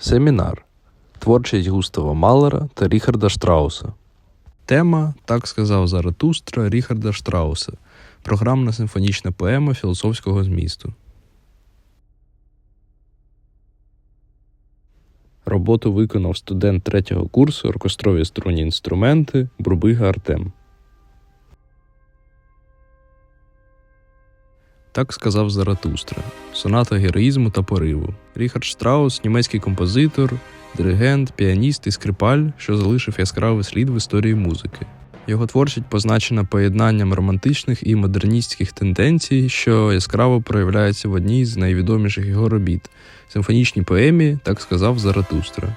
Семінар. Творчість Густава Малера та Ріхарда Штрауса. Тема Так сказав Заратустра Ріхарда Штрауса. Програмна симфонічна поема філософського змісту. Роботу виконав студент третього курсу оркестрові струнні інструменти Брубига Артем. Так сказав Заратустра. Соната героїзму та пориву. Ріхард Штраус німецький композитор, диригент, піаніст і скрипаль, що залишив яскравий слід в історії музики. Його творчість позначена поєднанням романтичних і модерністських тенденцій, що яскраво проявляється в одній з найвідоміших його робіт симфонічній поемі, так сказав Заратустра.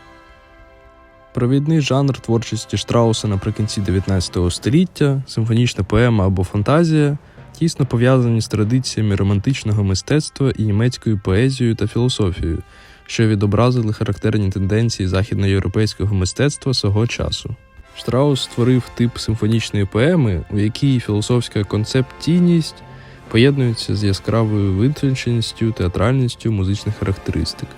Провідний жанр творчості Штрауса наприкінці 19 століття, симфонічна поема або фантазія, тісно пов'язані з традиціями романтичного мистецтва і німецькою поезією та філософією, що відобразили характерні тенденції західноєвропейського мистецтва свого часу. Штраус створив тип симфонічної поеми, у якій філософська концептійність поєднується з яскравою витонченістю, театральністю музичних характеристик.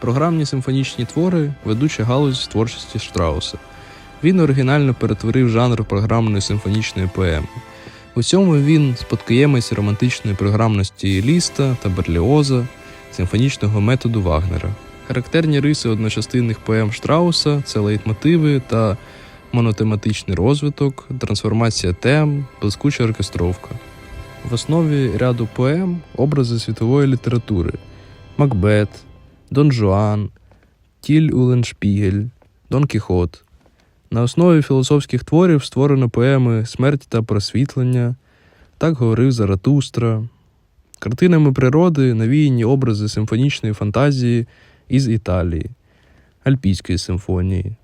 Програмні симфонічні твори ведуча галузь творчості Штрауса. Він оригінально перетворив жанр програмної симфонічної поеми. У цьому він спадкоємець романтичної програмності Ліста та Берліоза, симфонічного методу Вагнера. Характерні риси одночастинних поем Штрауса це лейтмотиви та монотематичний розвиток, трансформація тем, блискуча оркестровка. В основі ряду поем образи світової літератури: Макбет, Дон Жуан, Тіль Уленшпігель, Дон Кіхот. На основі філософських творів створено поеми Смерть та просвітлення, так говорив Заратустра. Картинами природи навіяні образи симфонічної фантазії із Італії, Альпійської симфонії.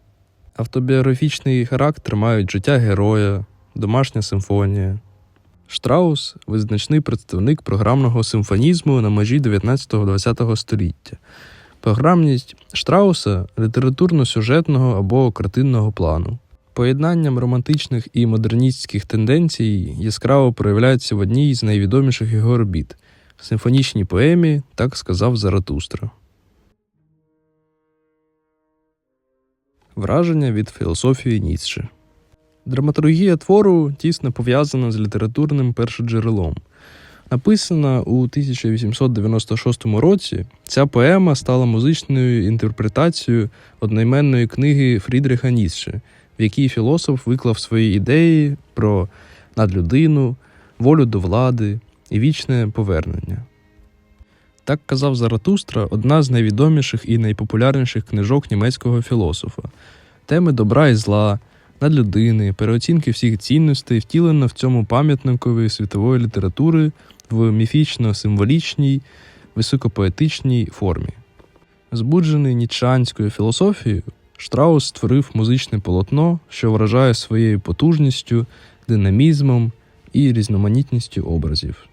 Автобіографічний характер мають життя героя, домашня симфонія. Штраус визначний представник програмного симфонізму на межі 19-20 століття. Програмність Штрауса літературно-сюжетного або картинного плану. Поєднанням романтичних і модерністських тенденцій яскраво проявляється в одній з найвідоміших його робіт симфонічній поемі, так сказав Заратустра. Враження від філософії Ніцше. Драматургія твору тісно пов'язана з літературним першоджерелом. Написана у 1896 році, ця поема стала музичною інтерпретацією одноіменної книги Фрідріха Ніцше, в якій філософ виклав свої ідеї про надлюдину, волю до влади і вічне повернення. Так казав Заратустра, одна з найвідоміших і найпопулярніших книжок німецького філософа. Теми добра і зла, надлюдини, переоцінки всіх цінностей втілено в цьому пам'ятникові світової літератури в міфічно-символічній, високопоетичній формі. Збуджений нічанською філософією, Штраус створив музичне полотно, що вражає своєю потужністю, динамізмом і різноманітністю образів.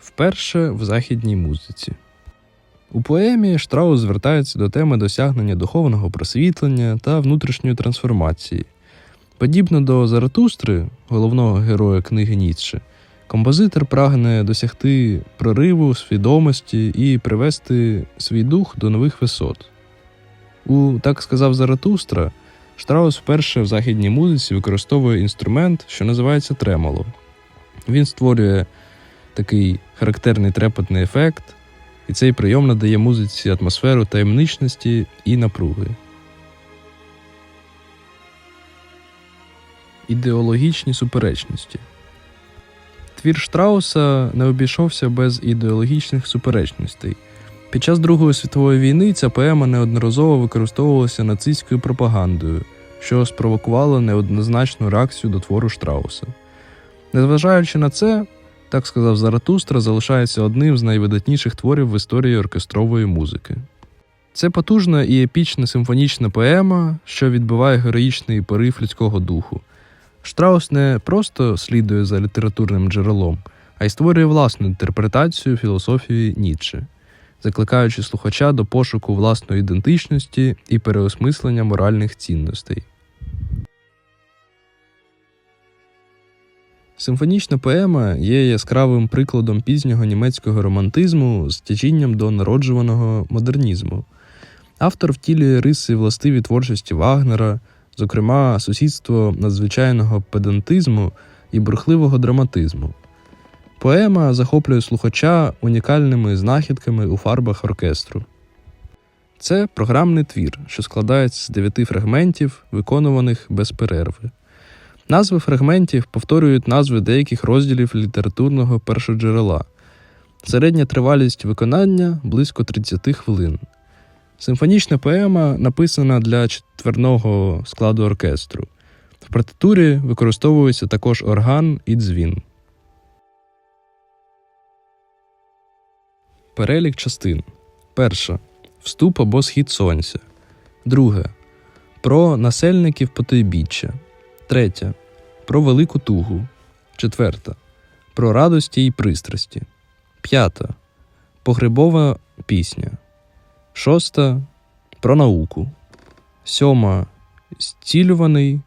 Вперше в західній музиці. У поемі Штраус звертається до теми досягнення духовного просвітлення та внутрішньої трансформації. Подібно до Заратустри, головного героя книги Ніцше, композитор прагне досягти прориву свідомості і привести свій дух до нових висот. У так сказав Заратустра, Штраус вперше в західній музиці використовує інструмент, що називається тремоло. Він створює такий характерний трепетний ефект, і цей прийом надає музиці атмосферу таємничності і напруги. Ідеологічні суперечності. Твір Штрауса не обійшовся без ідеологічних суперечностей. Під час Другої світової війни ця поема неодноразово використовувалася нацистською пропагандою, що спровокувало неоднозначну реакцію до твору Штрауса. Незважаючи на це, так сказав Заратустра, залишається одним з найвидатніших творів в історії оркестрової музики. Це потужна і епічна симфонічна поема, що відбиває героїчний порив людського духу. Штраус не просто слідує за літературним джерелом, а й створює власну інтерпретацію філософії Ніцше, закликаючи слухача до пошуку власної ідентичності і переосмислення моральних цінностей. Симфонічна поема є яскравим прикладом пізнього німецького романтизму з тяжінням до народжуваного модернізму. Автор втілює риси властиві творчості Вагнера, зокрема, сусідство надзвичайного педантизму і бурхливого драматизму. Поема захоплює слухача унікальними знахідками у фарбах оркестру. Це програмний твір, що складається з дев'яти фрагментів, виконуваних без перерви. Назви фрагментів повторюють назви деяких розділів літературного першоджерела. Середня тривалість виконання близько 30 хвилин. Симфонічна поема написана для четверного складу оркестру. В партитурі використовується також орган і дзвін. Перелік частин. Перша. Вступ або схід сонця. Друге. Про насельників потойбіччя. Третя. Про велику тугу. Четверта. Про радості і пристрасті. П'ята. Погребова пісня. Шоста. Про науку. Сьома. Зцілюваний.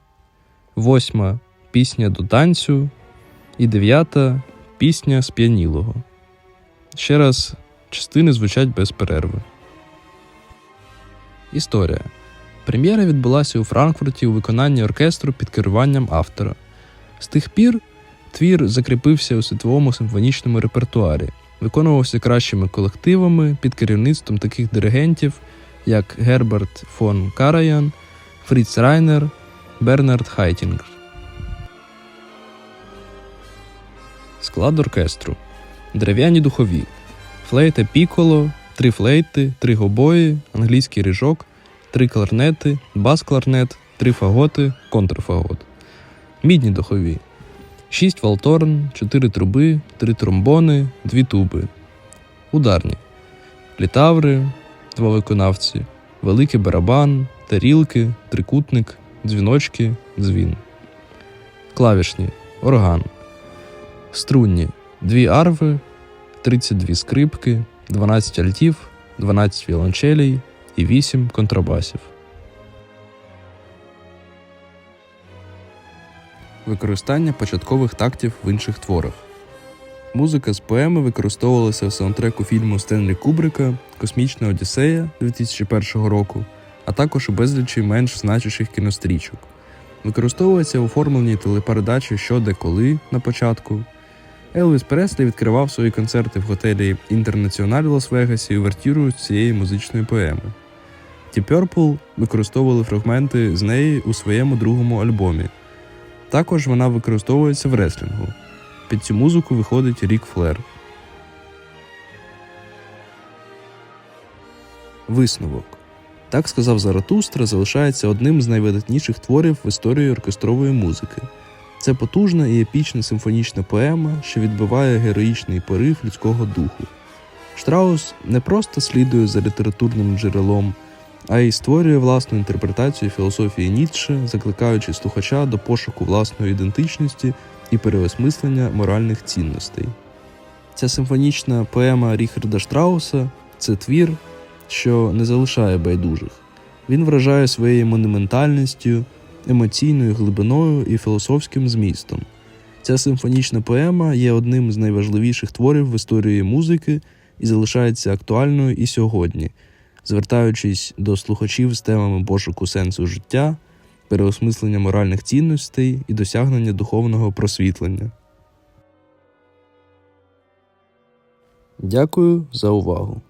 Восьма. Пісня до танцю. І дев'ята. Пісня сп'янілого. Ще раз, частини звучать без перерви. Історія. Прем'єра відбулася у Франкфурті у виконанні оркестру під керуванням автора. З тих пір твір закріпився у світовому симфонічному репертуарі, виконувався кращими колективами під керівництвом таких диригентів, як Герберт фон Караян, Фріц Райнер, Бернард Хайтінгер. Склад оркестру. Дерев'яні духові. Флейта піколо, три флейти, три гобої, англійський ріжок, три кларнети, бас-кларнет, три фаготи, контрфагот. Мідні духові. Шість валторн, чотири труби, три тромбони, дві туби. Ударні. Літаври, два виконавці, великий барабан, тарілки, трикутник, дзвіночки, дзвін. Клавішні. Орган. Струнні. Дві арви, 32 скрипки, 12 альтів, 12 віолончелей і 8 контрабасів. Використання початкових тактів в інших творах. Музика з поеми використовувалася в саундтреку фільму Стенлі Кубрика Космічна Одіссея 2001 року, а також у безлічі менш значущих кінострічок. Використовується у оформленні телепередачі Що де коли на початку. Елвіс Преслі відкривав свої концерти в готелі Інтернаціональ Лас-Вегасі увертюрою цієї музичної поеми. Ті Purple використовували фрагменти з неї у своєму другому альбомі. Також вона використовується в реслінгу. Під цю музику виходить Рік Флер. Висновок. Так сказав Заратустра залишається одним з найвидатніших творів в історії оркестрової музики. Це потужна і епічна симфонічна поема, що відбиває героїчний порив людського духу. Штраус не просто слідує за літературним джерелом, а й створює власну інтерпретацію філософії Ніцше, закликаючи слухача до пошуку власної ідентичності і переосмислення моральних цінностей. Ця симфонічна поема Ріхарда Штрауса це твір, що не залишає байдужих. Він вражає своєю монументальністю, емоційною глибиною і філософським змістом. Ця симфонічна поема є одним з найважливіших творів в історії музики і залишається актуальною і сьогодні, звертаючись до слухачів з темами пошуку сенсу життя, переосмислення моральних цінностей і досягнення духовного просвітлення. Дякую за увагу.